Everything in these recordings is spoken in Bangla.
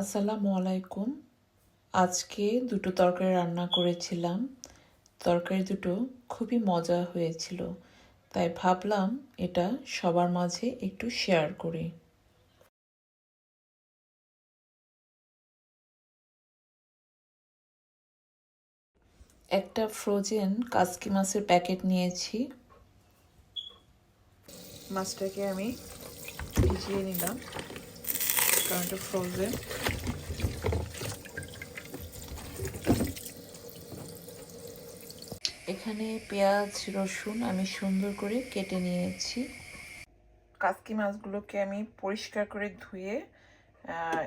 আসসালামু আলাইকুম। আজকে দুটো তরকারি রান্না করেছিলাম। তরকারি দুটো খুবই মজা হয়েছিল, তাই ভাবলাম এটা সবার মাঝে একটু শেয়ার করি। একটা ফ্রোজেন কাসকি মাছের প্যাকেট নিয়েছি। মাছটাকে আমি ভিজিয়ে নিলাম। কারণ এটা ফ্রোজেন এখানে পেঁয়াজ রসুন আমি সুন্দর করে কেটে নিয়েছি। কাসকি মাছগুলোকে আমি পরিষ্কার করে ধুয়ে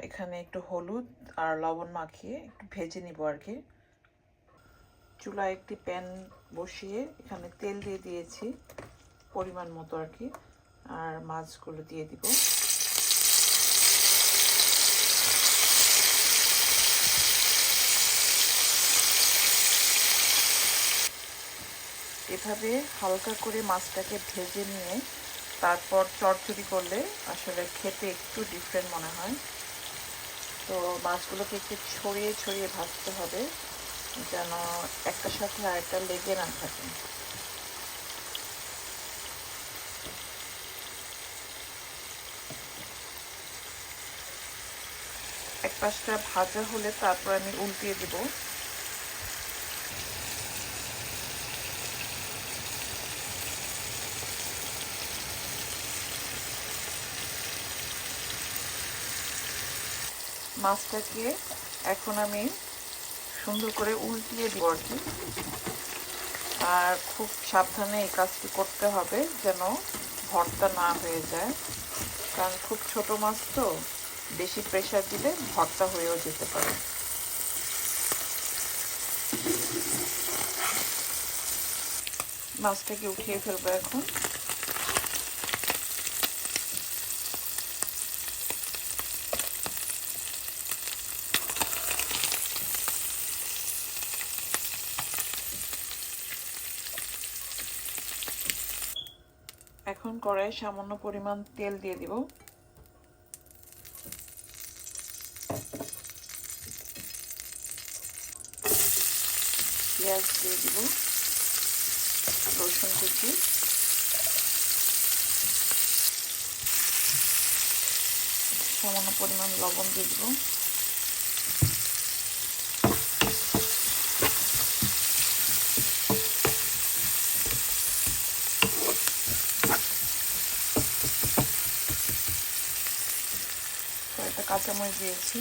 এখানে একটু হলুদ আর লবণ মাখিয়ে একটু ভেজে নিব আর কি। চুলায় একটি প্যান বসিয়ে এখানে তেল দিয়ে দিয়েছি পরিমাণ মতো আর কি। আর মাছগুলো দিয়ে দিব। এভাবে হালকা করে মাছটাকে ভেজে নিয়ে তারপর চড়চড়ি করলে আসলে খেতে একটু ডিফারেন্ট মনে হয়। তো মাছগুলোকে একটু ছড়িয়ে ছড়িয়ে ভাজতে হবে যেন একটার সাথে আরেকটা লেগে না থাকে। এক পাশটা ভাজা হলে তারপর আমি উল্টিয়ে দেবো। মাছটাকে এখন আমি সুন্দর করে উল্টিয়ে দিব আর কি। আর খুব সাবধানে এই কাজটি করতে হবে যেন ভর্তা না হয়ে যায়। কারণ খুব ছোট মাছ তো, বেশি প্রেশার দিলে ভর্তা হয়েও যেতে পারে। মাছটাকে উঠিয়ে ফেলব এখন। এখন কড়াই সামান্য পরিমাণ তেল দিয়ে দিব। পেঁয়াজ দিয়ে দিব, রসুন কুচি। সামান্য পরিমাণ লবণ দিয়ে দিব কয়েকটা কাঁচামরিচ দিয়েছি।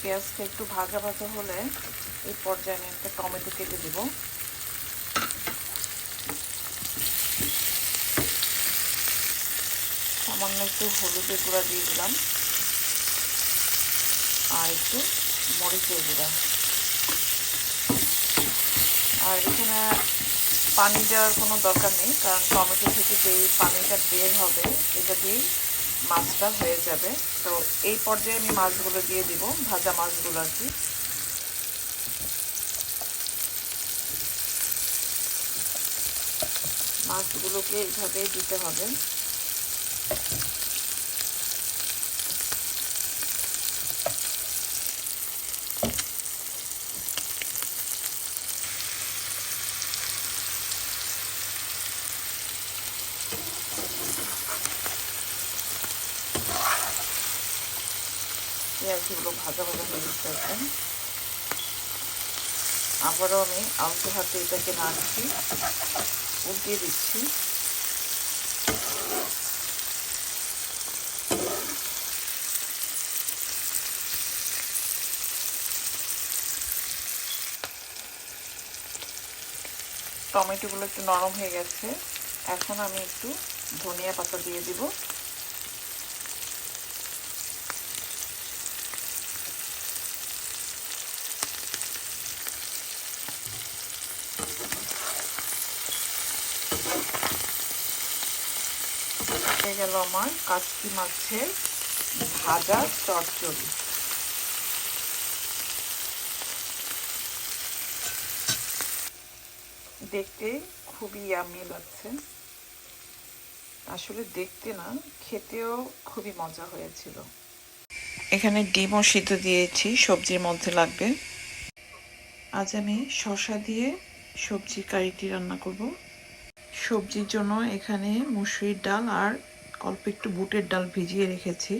পেঁয়াজটা একটু ভাজা ভাজা হলে এই পর্যায়ে আমি একটা টমেটো কেটে দিব। সামান্য একটু হলুদের গুঁড়া দিয়ে দিলাম। আর একটু মরিচের গুঁড়া। আর এখানে পানি দেওয়ার কোনো দরকার নেই, কারণ টমেটো থেকে যেই পানিটা বের হবে, এটা দিয়েই মাছটা হয়ে যাবে। তো এই পর্যায়ে আমি মাছগুলো দিয়ে দিব, ভাজা মাছগুলো আর কি। মাছগুলোকে এইভাবেই দিতে হবে। পেঁয়াজগুলো ভাজা ভাজা হয়ে গেছে এখন আবারও আমি আলতো হাতে এটাকে নাড়ছি, উল্টিয়ে দিচ্ছি। টমেটোগুলো একটু নরম হয়ে গেছে। এখন আমি একটু ধনিয়া পাতা দিয়ে দিব হয়ে গেল আমার কাচকি মাছের ভাজা চচ্চড়ি। দেখতে খুবই ইয়ামি লাগছে। আসলে দেখতে না, খেতেও খুবই মজা হয়েছিল। এখানে ডিমও সিদ্ধ দিয়েছি, সবজির মধ্যে লাগবে। আজ আমি শসা দিয়ে সবজি কারিটি রান্না করব। সবজির জন্য এখানে মুসুরির ডাল আর অল্প একটু বুটের ডাল ভিজিয়ে রেখেছি।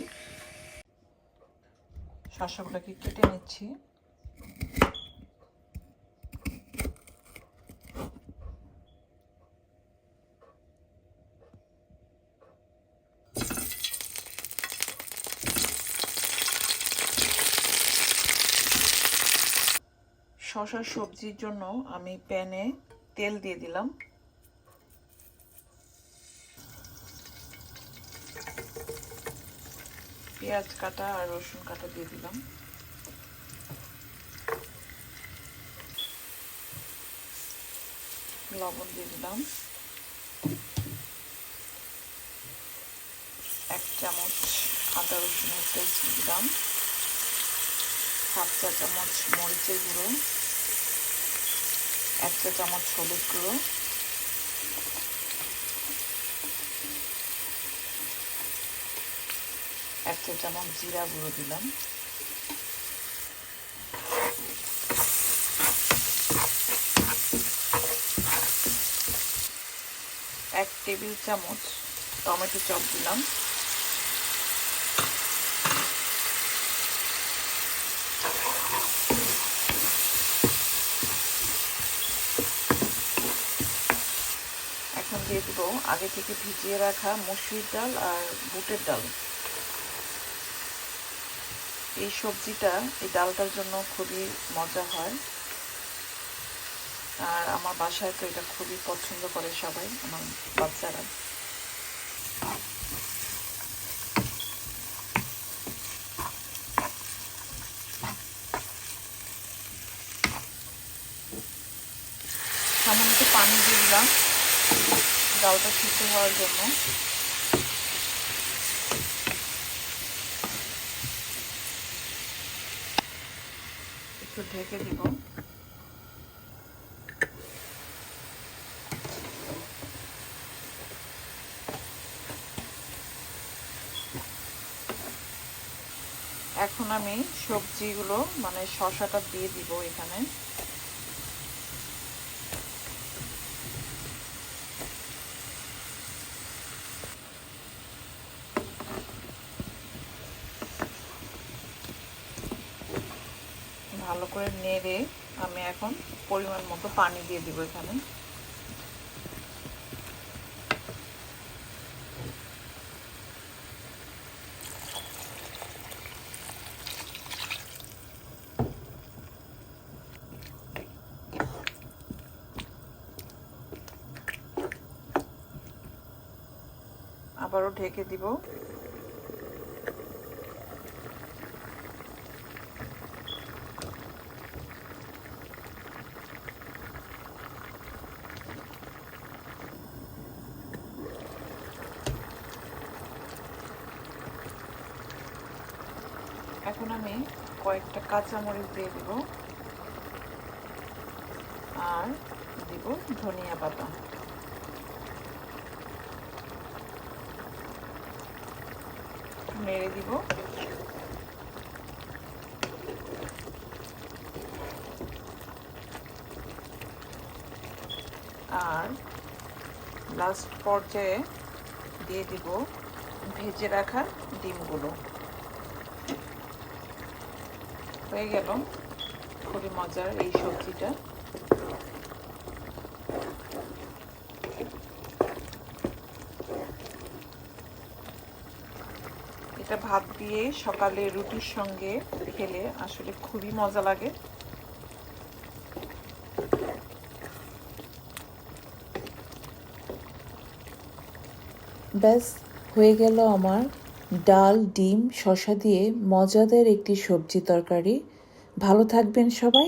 শসাগুলোকে কেটে নিচ্ছি। শশা সবজির জন্য আমি প্যানে তেল দিয়ে দিলাম। পেঁয়াজ কাটা আর রসুন কাটা দিয়ে দিলাম। লবণ দিয়ে দিলাম। এক চামচ আদা রসুনের পেস্ট দিলাম। হাফ চা চামচ মরিচের গুঁড়ো। এক চা চামচ হলুদ গুঁড়ো। চা চামচ জিরা গুঁড়ো দিলাম। এক টেবিল চামচ টমেটো চপ দিলাম। এখন দিয়ে দিব আগে থেকে ভিজিয়ে রাখা মসুরির ডাল আর বুটের ডাল। এই সবজিটা, এই ডালটার জন্য খুবই মজা হয়। আর আমার বাসায় তো এটা খুবই পছন্দ করে সবাই, আমার বাচ্চারা। সামান্য পানি দিয়ে দিলাম। ডালটা সিদ্ধ হওয়ার জন্য। একটু ঢেকে দিব। এখন আমি সবজিগুলো মানে শশাটা দিয়ে দিব এখানে। ভালো করে নেড়ে আমি এখন পরিমাণ মতো পানি দিয়ে দিব এখানে। আবারও ঢেকে দিব। এখন আমি কয়েকটা কাঁচামরিচ দিয়ে দিব। আর দিব ধনিয়া পাতা। নেড়ে দিব। আর লাস্ট পর্যায়ে দিয়ে দিব ভেজে রাখা ডিমগুলো। হয়ে গেল। খুবই মজার এই সবজিটা। এটা ভাত দিয়ে সকালে রুটির সঙ্গে খেলে আসলে খুবই মজা লাগে। ব্যাস, হয়ে গেল আমার ডাল ডিম শশা দিয়ে মজাদার একটি সবজি তরকারি। ভালো থাকবেন সবাই।